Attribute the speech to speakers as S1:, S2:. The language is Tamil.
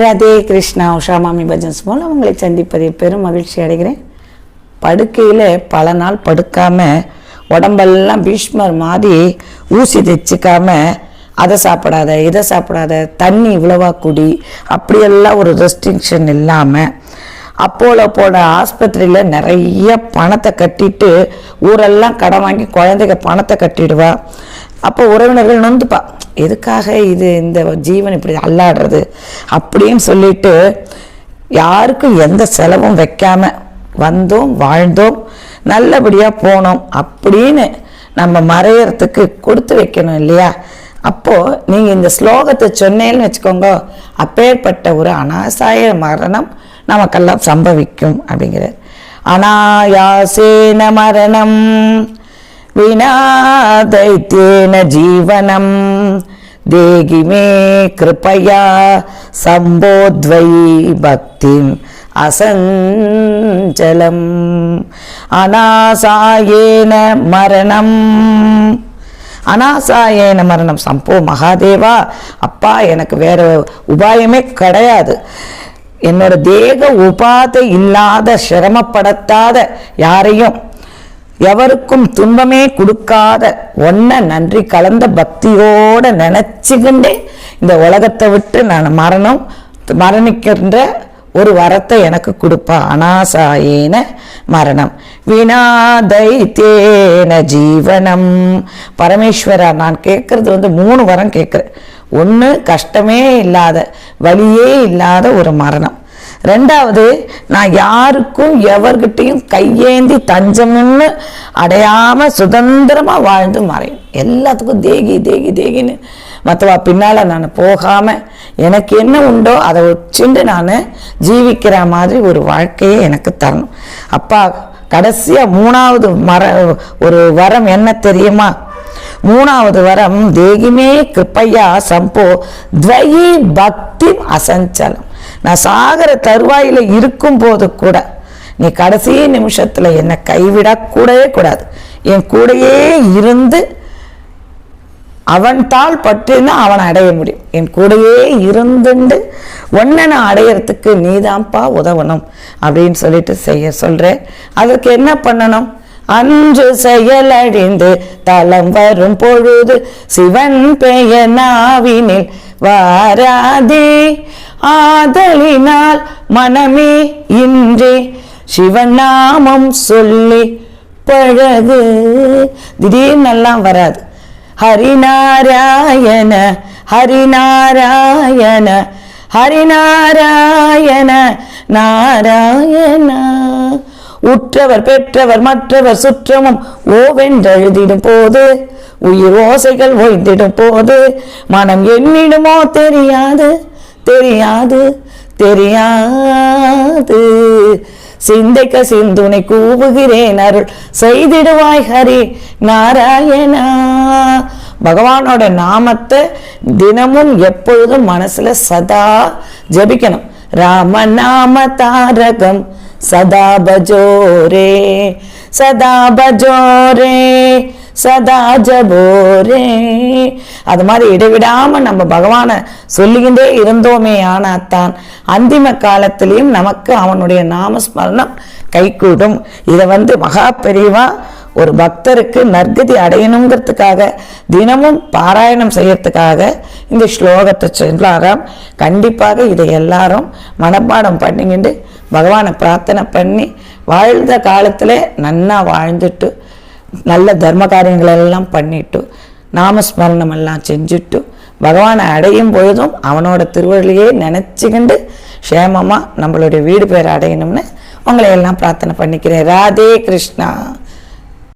S1: ராதே கிருஷ்ணா உஷா மாமி பஜன்ஸ் மூலம் உங்களை சந்திப்பதில் பெரும் மகிழ்ச்சி அடைகிறேன். படுக்கையில் பல நாள் படுக்காமல் உடம்பெல்லாம் பீஷ்மர் மாதிரி ஊசி தைச்சிக்காம அதை சாப்பிடாத இதை சாப்பிடாத தண்ணி இவ்வளவா குடி அப்படியெல்லாம் ஒரு ரெஸ்ட்ரிக்ஷன் இல்லாமல் அப்போலோ போன ஆஸ்பத்திரியில் நிறைய பணத்தை கட்டிட்டு ஊரெல்லாம் கடன் வாங்கி குழந்தைங்க பணத்தை கட்டிடுவா. அப்போ உறவினர்கள் நொந்துப்பா. எதுக்காக இது இந்த ஜீவன் இப்படி அல்லாடுறது? அப்படின்னு சொல்லிட்டு யாருக்கும் எந்த செலவும் வைக்காம வந்தோம் வாழ்ந்தோம் நல்லபடியாக போனோம் அப்படின்னு நம்ம மறையறதுக்கு கொடுத்து வைக்கணும் இல்லையா? அப்போது நீங்கள் இந்த ஸ்லோகத்தை சொன்னேன்னு வச்சுக்கோங்க. அப்பேற்பட்ட ஒரு அனாசாய மரணம் நமக்கெல்லாம் சம்பவிக்கும் அப்படிங்கிறார். அனாயாசேன மரணம். विनादैत्येन ஜீவனம். देहि मे कृपया सम्बोध्वयि भक्तिम् அசஞ்சலம். அனாசாயேன மரணம். அனாசாயேன மரணம். சம்போ மகாதேவா அப்பா எனக்கு வேற உபாயமே கிடையாது. என்னோட தேக உபாதை இல்லாத சிரமப்படுத்தாத யாரையும் எவருக்கும் துன்பமே கொடுக்காத ஒன்ன நன்றி கலந்த பக்தியோட நினைச்சுக்கிண்டே இந்த உலகத்தை விட்டு நான் மரணம் மரணிக்கின்ற ஒரு வரத்தை எனக்கு கொடுப்பா. அனாசாயேன மரணம். வினாதைத்தேன ஜீவனம். பரமேஸ்வரா நான் கேட்கறது வந்து மூணு வரம் கேட்குறேன். ஒன்று கஷ்டமே இல்லாத வழியே இல்லாத ஒரு மரணம். ரெண்டாவது நான் யாருக்கும் எவர்கிட்டையும் கையேந்தி தஞ்சம்னு அடையாம சுதந்திரமா வாழ்ந்து மறையும் எல்லாத்துக்கும் தேகி தேகி தேகின்னு. மற்றவா பின்னால நான் போகாம எனக்கு என்ன உண்டோ அதை வச்சுட்டு நான் ஜீவிக்கிற மாதிரி ஒரு வாழ்க்கையை எனக்கு தரணும். அப்பா கடைசியா மூணாவது மர ஒரு வரம் என்ன தெரியுமா? மூணாவது வரம் தேகிமே கிருப்பையா சம்போ துவயி பக்தி அசஞ்சலம். நான் சாகிற தருவாயில இருக்கும் போது கூட நீ கடைசி நிமிஷத்துல என்னை கைவிடக்கூடவே கூடாது. என் கூடயே இருந்து அவன் தாள் பற்றினா அவனை அடைய முடியும். என் கூடயே இருந்துண்டு ஒன்றை நான் அடையறதுக்கு நீதான்ப்பா உதவணும் அப்படின்னு சொல்லிட்டு செய்ய சொல்றேன். அதுக்கு என்ன பண்ணணும்? அன்று செயலழிந்து தலம் வரும் பொழுது சிவன் பெயர் நாவினில் வாராதே. ஆதலினால் மனமே இன்றே சிவநாமம் சொல்லி பழகு. திடீர்னெல்லாம் வராது. ஹரிநாராயண ஹரிநாராயண ஹரிநாராயண நாராயணா. உற்றவர் பெற்றவர் மற்றவர் சுற்றமும் ஓவென்றெழுதிடும் போது உயிர் ஓசைகள் ஓய்ந்திடும் போது மனம் என்னிடுமோ தெரியாது. தெரியாது தெரியாது. சிந்தைக்க சிந்துனை கூவுகிறேன் அருள் செய்திடுவாய் ஹரி நாராயணா. பகவானோட நாமத்தை தினமும் எப்பொழுதும் மனசுல சதா ஜபிக்கணும். ராம நாம தாரகம் சதா பஜோரே சதா பஜோரே. சதா ஜபோரே. அது மாதிரி இடைவிடாம நம்ம பகவானை சொல்லிக்கிட்டே இருந்தோமே ஆனாத்தான் அந்திம காலத்திலையும் நமக்கு அவனுடைய நாமஸ்மரணம் கைகூடும். இதை வந்து மகா பெரியவா ஒரு பக்தருக்கு நற்கதி அடையணுங்கிறதுக்காக தினமும் பாராயணம் செய்யறதுக்காக இந்த ஸ்லோகத்தை சொல்லாராம். கண்டிப்பாக இதை எல்லாரும் மனப்பாடம் பண்ணிக்கிட்டு பகவானை பிரார்த்தனை பண்ணி வாழ்ந்த காலத்தில் நன்னா வாழ்ந்துட்டு நல்ல தர்ம காரியங்களெல்லாம் பண்ணிட்டு நாமஸ்மரணம் எல்லாம் செஞ்சுட்டு பகவானை அடையும் பொழுதும் அவனோட திருவள்ளியே நினச்சிக்கிண்டு க்ஷேமமாக நம்மளுடைய வீடு பேர் அடையணும்னு உங்களை எல்லாம் பிரார்த்தனை பண்ணிக்கிறேன். ராதே கிருஷ்ணா.